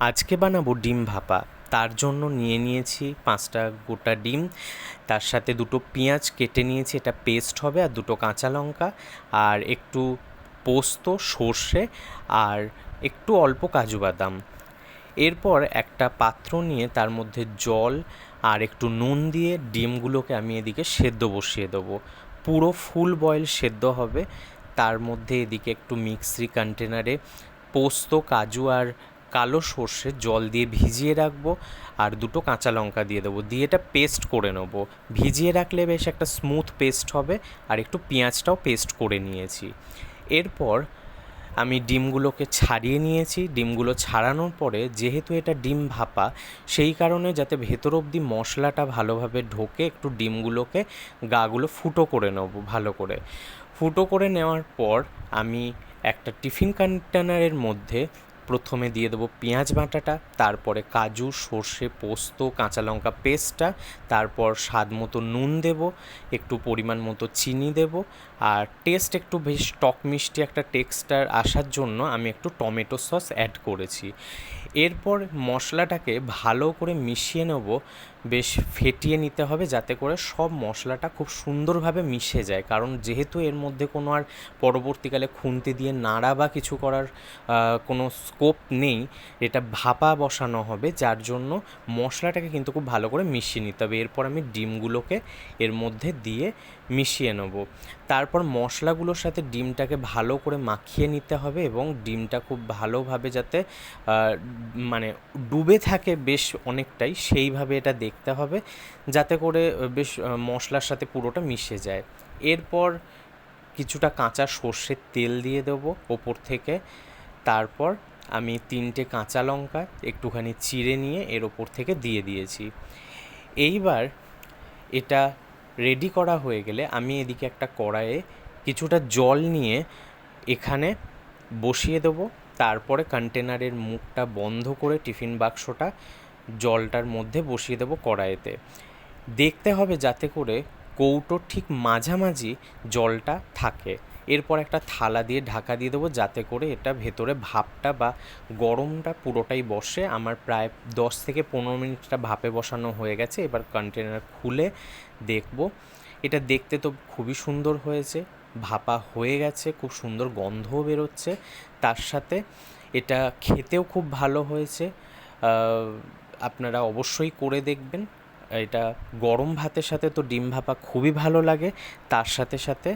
আজকে বানাবো ডিম ভাপা। তার জন্য নিয়ে নিয়েছি পাঁচটা গোটা ডিম। তার সাথে দুটো পেঁয়াজ কেটে নিয়েছি, এটা পেস্ট হবে, আর দুটো কাঁচা লঙ্কা, আর একটু পোস্ত, সর্ষে, আর একটু অল্প কাজু বাদাম। এরপর একটা পাত্র নিয়ে তার মধ্যে জল আর একটু নুন দিয়ে ডিমগুলোকে আমি এদিকে সেদ্ধ বসিয়ে দেবো। পুরো ফুল বয়েল সেদ্ধ হবে। তার মধ্যে এদিকে একটু মিক্সি কন্টেনারে পোস্ত, কাজু আর কালো সর্ষে জল দিয়ে ভিজিয়ে রাখব আর দুটো কাঁচা লঙ্কা দিয়ে দেবো। দিয়ে এটা পেস্ট করে নেব। ভিজিয়ে রাখলে বেশ একটা স্মুথ পেস্ট হবে আর একটু পেঁয়াজটাও পেস্ট করে নিয়েছি। এরপর আমি ডিমগুলোকে ছাড়িয়ে নিয়েছি। ডিমগুলো ছাড়ানোর পরে যেহেতু এটা ডিম ভাপা, সেই কারণে যাতে ভেতর অবধি মশলাটা ভালোভাবে ঢোকে, একটু ডিমগুলোকে গাগুলো ফুটো করে নেব ভালো করে। ফুটো করে নেওয়ার পর আমি একটা টিফিন কন্টেনারের মধ্যে প্রথমে দিয়ে দেবো পেঁয়াজ বাটাটা, তারপরে কাজু, সর্ষে, পোস্ত, কাঁচা লঙ্কা পেস্টটা, তারপর স্বাদ মতো নুন দেব, একটু পরিমাণ মতো চিনি দেব, আর টেস্ট একটু বেশ টক মিষ্টি একটা টেক্সটার আসার জন্য আমি একটু টমেটো সস অ্যাড করেছি। এরপর মশলাটাকে ভালো করে মিশিয়ে নেব, বেশ ফেটিয়ে নিতে হবে যাতে করে সব মশলাটা খুব সুন্দরভাবে মিশে যায়, কারণ যেহেতু এর মধ্যে কোনো আর পরবর্তীকালে খুন্তি দিয়ে নাড়া বা কিছু করার কোনো স্কোপ নেই, এটা ভাপা বসানো হবে, যার জন্য মশলাটাকে কিন্তু খুব ভালো করে মিশিয়ে নিতে হবে। এরপর আমি ডিমগুলোকে এর মধ্যে দিয়ে মিশিয়ে নেব। তারপর মশলাগুলোর সাথে ডিমটাকে ভালো করে মাখিয়ে নিতে হবে এবং ডিমটা খুব ভালোভাবে যাতে মানে ডুবে থাকে বেশ অনেকটাই, সেইভাবে এটা দেখতে হবে, যাতে করে বেশ মশলার সাথে পুরোটা মিশে যায়। এরপর কিছুটা কাঁচা সর্ষের তেল দিয়ে দেবো ওপর থেকে। তারপর আমি তিনটে কাঁচা লঙ্কা একটুখানি চিড়ে নিয়ে এর ওপর থেকে দিয়ে দিয়েছি। এইবার এটা রেডি করা হয়ে গেলে আমি এদিকে একটা কড়াইয়ে কিছুটা জল নিয়ে এখানে বসিয়ে দেবো। তারপরে কন্টেনারের মুখটা বন্ধ করে টিফিন বাক্সটা জলটার মধ্যে বসিয়ে দেবো কড়াইতে। দেখতে হবে যাতে করে কৌটোর ঠিক মাঝামাঝি জলটা থাকে। এরপর একটা থালা দিয়ে ঢাকা দিয়ে দেবো, যাতে করে এটা ভেতরে ভাপটা বা গরমটা পুরোটাই বসে। আমার প্রায় দশ থেকে পনেরো মিনিটটা ভাপে বসানো হয়ে গেছে। এবার কন্টেনার খুলে দেখব। এটা দেখতে তো খুবই সুন্দর হয়েছে। ভাপা হয়ে গেছে, খুব সুন্দর গন্ধও বেরোচ্ছে। তার সাথে এটা খেতেও খুব ভালো হয়েছে। আপনারা অবশ্যই করে দেখবেন। এটা গরম ভাতের সাথে তো ডিম ভাপা খুবই ভালো লাগে। তার সাথে সাথে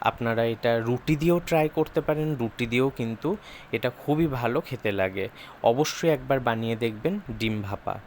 আপনারা এটা রুটি দিয়েও ট্রাই করতে পারেন, রুটি দিয়েও কিন্তু এটা খুবই ভালো খেতে লাগে। অবশ্যই একবার বানিয়ে দেখবেন ডিম ভাপা।